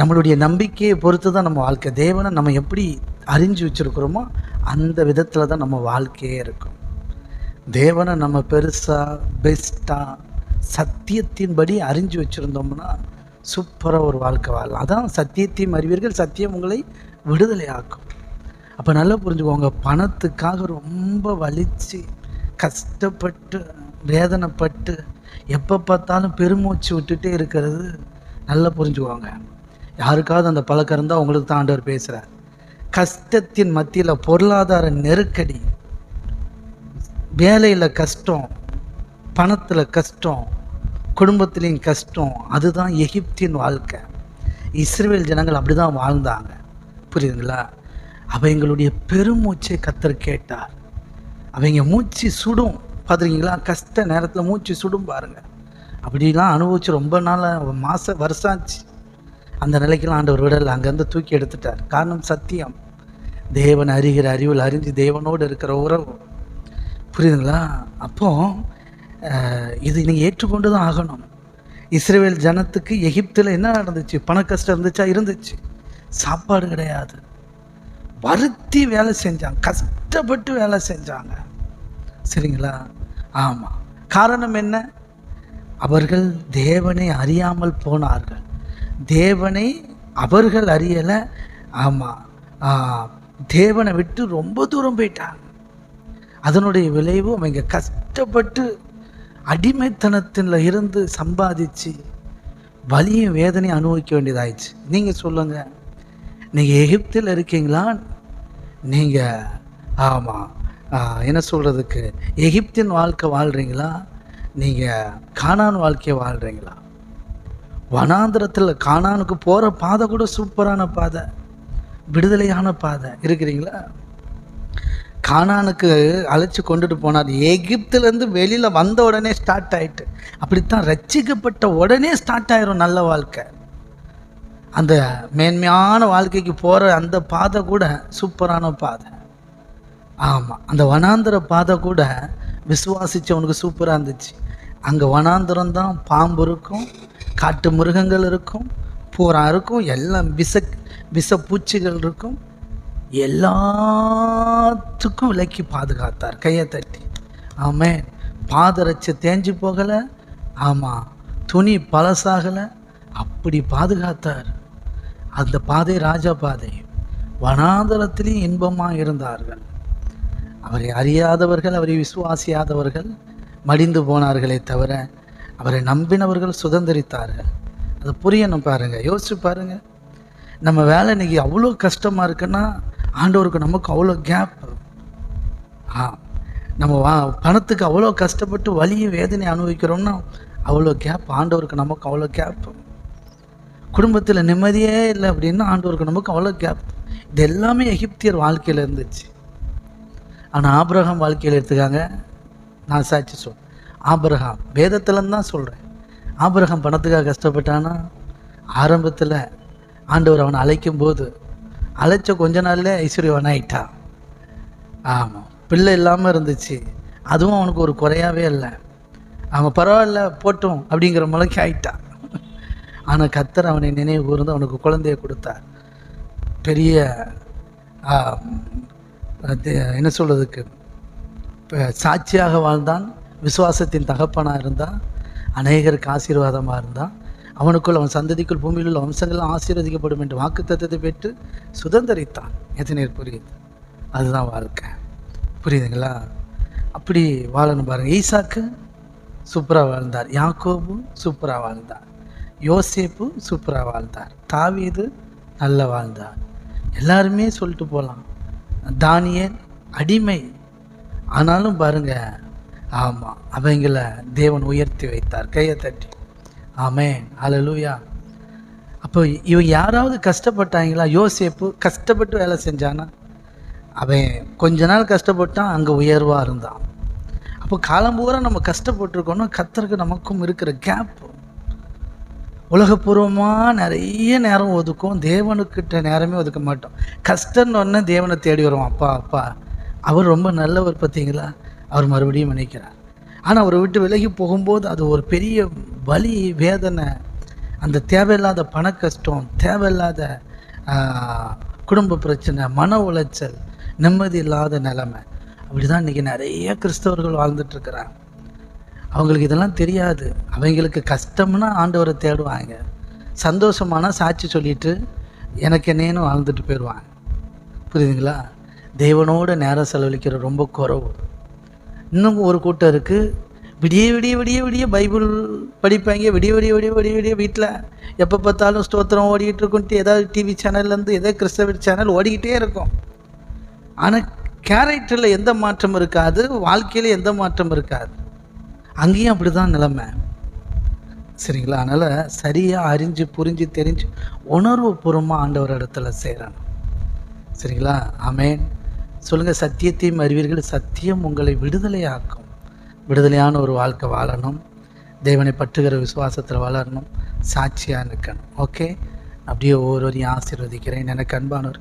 நம்மளுடைய நம்பிக்கையை பொறுத்து தான் நம்ம வாழ்க்கை. தேவனை நம்ம எப்படி அறிஞ்சு வச்சுருக்கிறோமோ அந்த விதத்தில் தான் நம்ம வாழ்க்கையே இருக்கும். தேவனை நம்ம பெருசாக பெஸ்ட்டாக சத்தியத்தின்படி அறிஞ்சு வச்சுருந்தோம்னா சூப்பராக ஒரு வாழ்க்கை வாழலாம். அதான் சத்தியத்தையும் அறிவீர்கள் சத்தியம் உங்களை விடுதலை ஆக்கும் அப்போ நல்லா புரிஞ்சுக்கோங்க பணத்துக்காக ரொம்ப வலிச்சு கஷ்டப்பட்டு வேதனைப்பட்டு எப்போ பார்த்தாலும் பெருமூச்சு விட்டுட்டே இருக்கிறது நல்லா புரிஞ்சுக்கோங்க. யாருக்காவது அந்த பழக்கம் இருந்தால் உங்களுக்கு தான் ஆண்டவர் பேசுகிறார் கஷ்டத்தின் மத்தியில் பொருளாதார நெருக்கடி வேலையில் கஷ்டம் பணத்தில் கஷ்டம் குடும்பத்துலேயும் கஷ்டம் அதுதான் எகிப்தின் வாழ்க்கை. இஸ்ரேல் ஜனங்கள் அப்படி தான் வாழ்ந்தாங்க. புரியுதுங்களா? அவங்களுடைய பெருமூச்சை கத்தர் கேட்டார். அவங்க மூச்சு சுடும். பார்த்துருக்கீங்களா கஷ்ட நேரத்தில் மூச்சு சுடும் பாருங்கள் அப்படிலாம் அனுபவிச்சு ரொம்ப நாள் மாத வருஷம் ஆச்சு. அந்த நிலைக்கெல்லாம் ஆண்டவர் விடலை. அங்கேருந்து தூக்கி எடுத்துட்டார். காரணம் சத்தியம். தேவன் அறிகிற அறிவில் அறிஞ்சு தேவனோடு இருக்கிற உறவு. புரியுதுங்களா? அப்போ இது நீங்கள் ஏற்றுக்கொண்டு தான் ஆகணும். இஸ்ரேல் ஜனத்துக்கு எகிப்தில் என்ன நடந்துச்சு? பண கஷ்டம் இருந்துச்சா? இருந்துச்சு. சாப்பாடு கிடையாது. வருத்தி வேலை செஞ்சாங்க. கஷ்டப்பட்டு வேலை செஞ்சாங்க. சரிங்களா? ஆமாம் காரணம் என்ன? அவர்கள் தேவனை அறியாமல் போனார்கள். தேவனை அவர்கள் அறியலை. ஆமாம் தேவனை விட்டு ரொம்ப தூரம் போயிட்டாங்க அதனுடைய விளைவு அவங்க கஷ்டப்பட்டு அடிமைத்தனத்தில் இருந்து சம்பாதிச்சு வலியும் வேதனையும் அனுபவிக்க வேண்டியதாயிடுச்சு. நீங்கள் சொல்லுங்கள் நீங்கள் எகிப்தில் இருக்கீங்களா? நீங்கள் ஆமாம் என்ன சொல்கிறதுக்கு எகிப்தின் வாழ்க்கை வாழ்கிறீங்களா நீங்கள் காணான் வாழ்க்கையை வாழ்கிறீங்களா வனாந்திரத்தில் காணானுக்கு போகிற பாதை கூட சூப்பரான பாதை. விடுதலையான பாதை. இருக்கிறீங்களா? காணானுக்கு அழைச்சி கொண்டுட்டு போனார். எகிப்துலேருந்து வெளியில் வந்த உடனே ஸ்டார்ட் ஆயிட்டு. அப்படித்தான் ரட்சிக்கப்பட்ட உடனே ஸ்டார்ட் ஆயிரும் நல்ல வாழ்க்கை. அந்த மேன்மையான வாழ்க்கைக்கு போகிற அந்த பாதை கூட சூப்பரான பாதை. ஆமாம் அந்த வனாந்திர பாதை கூட விசுவாசிச்சவனுக்கு சூப்பராக இருந்துச்சு. அங்கே வனாந்திரம் தான் பாம்பு இருக்கும் காட்டு மிருகங்கள் இருக்கும் பூரா இருக்கும் எல்லாம் விஷ விஷ பூச்சிகள் இருக்கும். எல்லாத்துக்கும் விலக்கி பாதுகாத்தார் கையை தட்டி. ஆமென். பாதரைச்சு தேஞ்சு போகலை ஆமாம் துணி பழசாகலை அப்படி பாதுகாத்தார். அந்த பாதை ராஜா பாதை. வனாந்தரத்திலையும் இன்பமாக இருந்தார்கள். அவரை அறியாதவர்கள் அவரை விசுவாசியாதவர்கள் மடிந்து போனார்களே தவிர அவரை நம்பினவர்கள் சுதந்திரித்தார்கள் அது புரியணும் பாருங்கள் யோசிச்சு பாருங்கள் நம்ம வேலை இன்னைக்கு அவ்வளோ கஷ்டமாக இருக்குன்னா ஆண்டவருக்கு நமக்கு அவ்வளோ கேப் ஆ நம்ம வா பணத்துக்கு அவ்வளோ கஷ்டப்பட்டு வலியும் வேதனை அனுபவிக்கிறோம்னா அவ்வளோ கேப் ஆண்டவருக்கு நமக்கு அவ்வளோ கேப் குடும்பத்தில் நிம்மதியே இல்லை அப்படின்னா ஆண்டவருக்கு நமக்கு அவ்வளோ கேப் இது எல்லாமே எகிப்தியர் வாழ்க்கையில் இருந்துச்சு. ஆனால் ஆபிரகாம் வாழ்க்கையில் எடுத்துக்காங்க. நான் சாட்சி சொல் ஆபிரகாம். வேதத்திலன்னு தான் சொல்கிறேன் ஆபிரகாம் பணத்துக்காக கஷ்டப்பட்டானா? ஆரம்பத்தில் ஆண்டவர் அவனை அழைக்கும் போது அழைச்ச கொஞ்ச நாளில் ஐஸ்வர்யவன் ஆயிட்டான் ஆமாம் பிள்ளை இல்லாமல் இருந்துச்சு. அதுவும் அவனுக்கு ஒரு குறையாவே இல்லை. அவன் பரவாயில்ல போட்டோம் அப்படிங்கிற முளைக்கு ஆயிட்டான் ஆனால் கத்தர் அவனை நினைவு கூர்ந்து அவனுக்கு குழந்தைய கொடுத்தார். பெரிய என்ன சொல்கிறதுக்கு இப்போ சாட்சியாக வாழ்ந்தான். விசுவாசத்தின் தகப்பனாக இருந்தான் அநேகருக்கு ஆசீர்வாதமாக இருந்தான் அவனுக்குள் அவன் சந்ததிக்குள் பூமியில் உள்ள வம்சங்கள்லாம் ஆசீர்வதிக்கப்படும் என்று வாக்குத்தத்தத்தை பெற்று சுதந்திரித்தான். எத்தனை புரியுது? அதுதான் வாழ்க்கை. புரியுதுங்களா? அப்படி வாழணும் பாருங்க. ஈசாக்கு சூப்பராக வாழ்ந்தார். யாக்கோபு சூப்பராக வாழ்ந்தார். யோசேப்பு சூப்பராக வாழ்ந்தார். தாவீது நல்லா வாழ்ந்தார். எல்லாருமே சொல்லிட்டு போகலாம் தானியன் அடிமை. ஆனாலும் பாருங்க ஆமாம் அவங்கள தேவன் உயர்த்தி வைத்தார். கையை தட்டி. ஆமே அலலூயா அப்போ இவங்க யாராவது கஷ்டப்பட்டாங்களா? யோசேப்பு கஷ்டப்பட்டு வேலை செஞ்சானா? அவன் கொஞ்ச நாள் கஷ்டப்பட்டான் அங்கே உயர்வாக இருந்தான். அப்போ காலம் பூரா நம்ம கஷ்டப்பட்டிருக்கோம்னா கத்தருக்கு நமக்கும் இருக்கிற கேப் உலகபூர்வமாக நிறைய நேரம் ஒதுக்கும். தேவனுக்கிட்ட நேரமே ஒதுக்க மாட்டோம். கஷ்டன்னு ஒன்று தேவனை தேடி வருவோம் அப்பா அப்பா. அவர் ரொம்ப நல்லவர் பார்த்தீங்களா? அவர் மறுபடியும் நினைக்கிறார். ஆனால் அவரை விட்டு விலகி போகும்போது அது ஒரு பெரிய வலி வேதனை அந்த தேவையில்லாத பண கஷ்டம் தேவையில்லாத குடும்ப பிரச்சனை மன உளைச்சல் நிம்மதி இல்லாத நிலைமை. அப்படி தான் இன்றைக்கி நிறைய கிறிஸ்தவர்கள் வாழ்ந்துட்டுருக்கிறாங்க. அவங்களுக்கு இதெல்லாம் தெரியாது. அவங்களுக்கு கஷ்டம்னா ஆண்டவரை தேடுவாங்க. சந்தோஷமான சாட்சி சொல்லிட்டு எனக்கு என்னேன்னு வாழ்ந்துட்டு போயிடுவாங்க. புரியுதுங்களா? தேவனோட நேரம் செலவழிக்கிற ரொம்ப குறவு. இன்னும் ஒரு கூட்டம் இருக்குது விடிய விடிய விடிய விடிய பைபிள் படிப்பாங்க. விடிய விடிய விடிய விடிய விடிய வீட்டில் எப்போ பார்த்தாலும் ஸ்தோத்திரம் ஓடிக்கிட்டு இருக்கும்ட்டு ஏதாவது டிவி சேனல்லேருந்து ஏதோ கிறிஸ்தவ சேனல் ஓடிக்கிட்டே இருக்கும். ஆனால் கேரக்டரில் எந்த மாற்றம் இருக்காது? வாழ்க்கையில் எந்த மாற்றம் இருக்காது? அங்கேயும் அப்படி தான் நிலைமை. சரிங்களா? அதனால் சரியாக அறிஞ்சு புரிஞ்சு தெரிஞ்சு உணர்வு பூர்வமாக ஆண்டவர் இடத்துல செய்கிறான் சரிங்களா? ஆமென். சொல்லுங்கள் சத்தியத்தையும் அறிவீர்கள். சத்தியம் உங்களை விடுதலையாக்கும். விடுதலையான ஒரு வாழ்க்கை வாழணும். தேவனை பற்றுகிற விசுவாசத்தில் வளரணும் சாட்சியாக நிற்கணும் ஓகே அப்படியே ஒவ்வொருவரையும் ஆசீர்வதிக்கிறேன். எனக்கு அன்பானவர்